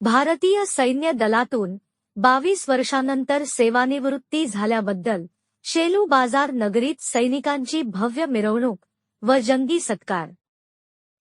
भारतीय सैन्य दलातून बावीस वर्षानंतर सेवानिवृत्ती झाल्याबद्दल शेलू बाजार नगरीत सैनिकांची भव्य मिरवणूक व जंगी सत्कार.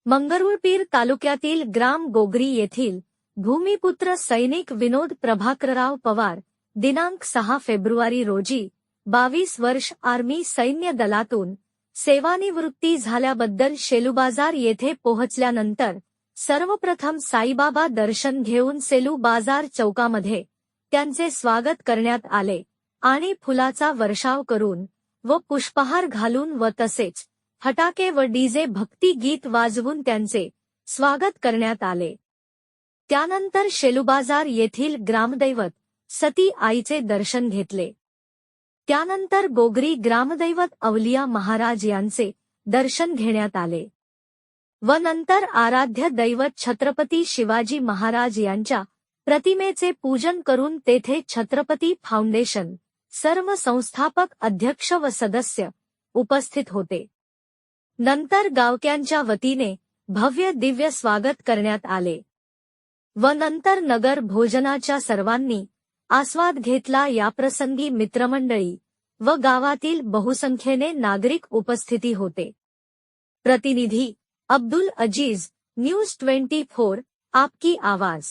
मंगरुळपीर तालुक्यातील ग्राम गोगरी येथील भूमिपुत्र सैनिक विनोद प्रभाकरराव पवार दिनांक सहा फेब्रुवारी रोजी बावीस वर्ष आर्मी सैन्य दलातून सेवानिवृत्ती झाल्याबद्दल शेलूबाजार येथे पोहोचल्यानंतर सर्वप्रथम साईबाबा दर्शन घेऊन सेलू बाजार चौकामध्ये त्यांचे स्वागत करण्यात आले आणि फुलाचा वर्षाव करून व पुष्पहार घालून व तसेच फटाके व डीजे भक्ती गीत वाजवून त्यांचे स्वागत करण्यात आले. त्यानंतर शेलुबाजार येथील ग्रामदैवत सती आईचे दर्शन घेतले. त्यानंतर गोगरी ग्रामदैवत अवलिया महाराज यांचे दर्शन घेण्यात आले. व नंतर आराध्य दैवत छत्रपती शिवाजी महाराज यांच्या प्रतिमेचे पूजन करून तेथे छत्रपती फाउंडेशन सर्व संस्थापक अध्यक्ष व सदस्य उपस्थित होते. नंतर गावक्यांच्या वतीने भव्य दिव्य स्वागत करण्यात आले. व नंतर नगर भोजनाच्या सर्वांनी आस्वाद घेतला. याप्रसंगी मित्रमंडळी व गावातील बहुसंख्येने नागरिक उपस्थिती होते. प्रतिनिधी Abdul Aziz news twenty four आपकी आवाज.